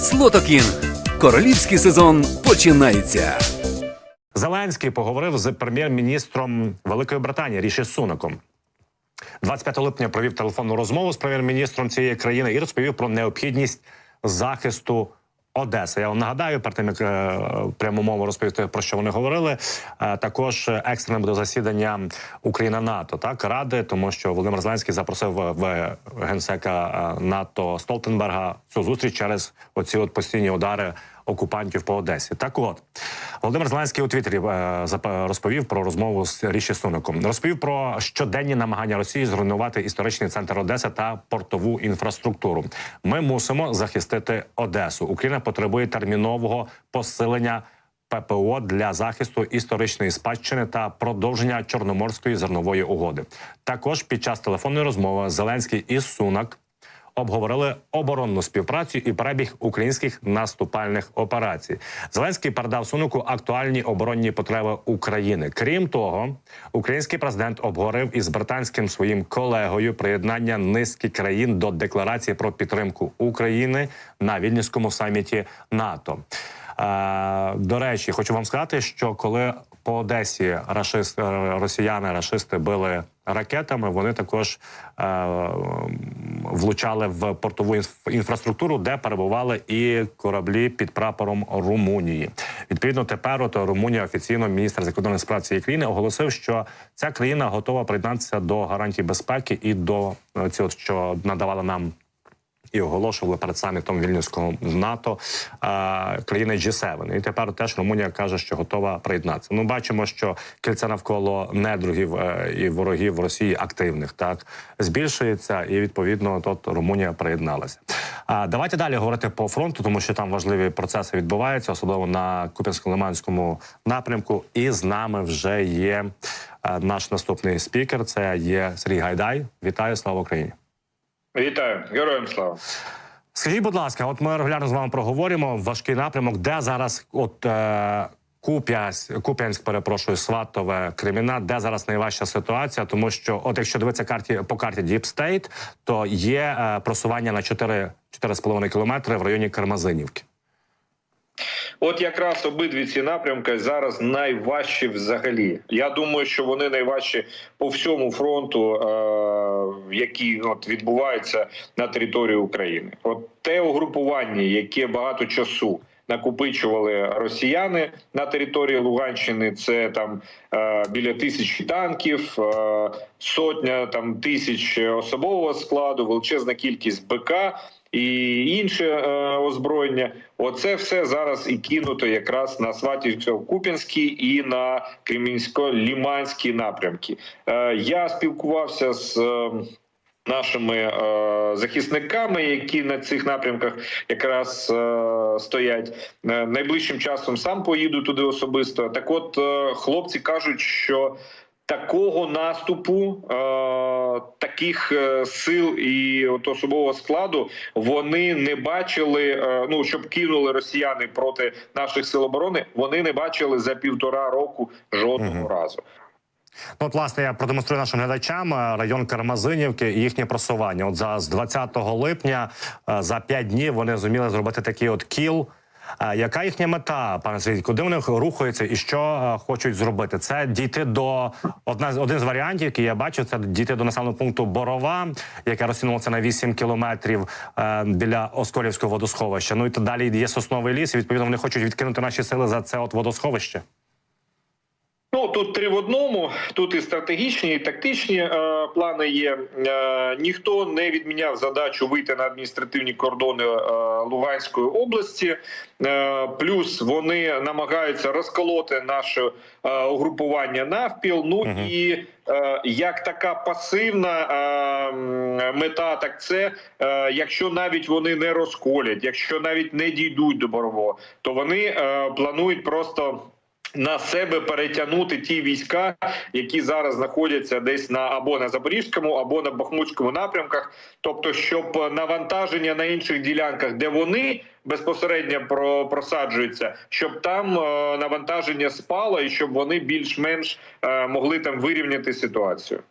Слотокінг. Королівський сезон починається. Зеленський поговорив з прем'єр-міністром Великої Британії Ріші Сунаком. 25 липня провів телефонну розмову з прем'єр-міністром цієї країни і розповів про необхідність захисту Одеси. Я вам нагадаю, перед тим як е, пряму мову розповісти про що вони говорили. е, також екстрене буде засідання Україна НАТО так ради, тому що Володимир Зеленський запросив в- в генсека е, НАТО Столтенберга цю зустріч через оці от постійні удари окупантів по Одесі. Так от Володимир Зеленський у Твіттері е, розповів про розмову з Ріші Суноком. Розповів про щоденні намагання Росії зруйнувати історичний центр Одеси та портову інфраструктуру. Ми мусимо захистити Одесу. Україна потребує термінового посилення. ППО для захисту історичної спадщини та продовження Чорноморської зернової угоди. Також під час телефонної розмови Зеленський і Сунак обговорили оборонну співпрацю і перебіг українських наступальних операцій. Зеленський передав Сунаку актуальні оборонні потреби України. Крім того, український президент обговорив із британським своїм колегою приєднання низки країн до декларації про підтримку України на вільнюському саміті НАТО. Е, До речі, хочу вам сказати, що коли по Одесі рашист, росіяни рашисти били ракетами, вони також е, влучали в портову інф- інфраструктуру, де перебували і кораблі під прапором Румунії. Відповідно, тепер от Румунія офіційно міністр закордонних справ цієї країни оголосив, що ця країна готова приєднатися до гарантій безпеки і до е, цього, що надавала нам і оголошували перед самітом вільнюського НАТО країни G7. І тепер теж Румунія каже, що готова приєднатися. Ну бачимо, що кільце навколо недругів е, і ворогів Росії активних так збільшується, і відповідно тут Румунія приєдналася. Давайте далі говорити по фронту, тому що там важливі процеси відбуваються, особливо на Куп'янсько-Лиманському напрямку. І з нами вже є е, наш наступний спікер. Це є Сергій Гайдай. Вітаю, слава Україні. Вітаю, героям слава. Скажіть, будь ласка, от ми регулярно з вами проговоримо важкий напрямок, де зараз от е, Куп'янськ, Куп'янськ, перепрошую, Сватове, Креміна, де зараз найважча ситуація, тому що, от якщо дивитися карті по карті Deep State, то є е, просування на 4, 4,5 кілометри в районі Кармазинівки. От якраз обидві ці напрямки зараз найважчі взагалі. Я думаю, що вони найважчі по всьому фронту, е- які от відбуваються на території України. От те угрупування, яке багато часу. Накопичували росіяни на території Луганщини. Це там е, біля тисячі танків, е, сотня там тисяч особового складу, величезна кількість БК і інше е, озброєння. Оце все зараз і кинуто якраз на Сватівсько-Куп'янський і на Кремінсько-Ліманські напрямки. Е, я спілкувався з. е, Нашими е, захисниками, які на цих напрямках якраз е, стоять найближчим часом, сам поїду туди особисто. Так, от е, хлопці кажуть, що такого наступу, е, таких е, сил і от особового складу вони не бачили. е, ну щоб кинули росіяни проти наших сил оборони, вони не бачили за півтора року жодного Мгм. разу. Ну, от, власне, я продемонструю нашим глядачам е, район Кармазинівки і їхнє просування. От за з 20 липня за 5 днів вони зуміли зробити такий от кіл. Яка їхня мета, пане Сергій? Куди вони рухаються і що е, хочуть зробити? Це дійти до одна з один з варіантів, який я бачу, це дійти до населеного пункту Борова, яке розтягнулося на 8 кілометрів е, біля Осколівського водосховища. Ну і далі є сосновий ліс. І відповідно вони хочуть відкинути наші сили за це от водосховище. Ну тут три в одному. Тут і стратегічні, і тактичні е, плани є. Е, ніхто не відміняв задачу вийти на адміністративні кордони е, Луганської області. Е, плюс вони намагаються розколоти наше е, угрупування навпіл. Ну Мгм. і е, як така пасивна е, мета, так це е, якщо навіть вони не розколять, якщо навіть не дійдуть до Борового, то вони е, планують просто на себе перетягнути ті війська, які зараз знаходяться десь на або на запорізькому, або на бахмутському напрямках, тобто, щоб навантаження на інших ділянках, де вони безпосередньо про просаджуються, щоб там е, навантаження спало і щоб вони більш-менш е, могли там вирівняти ситуацію.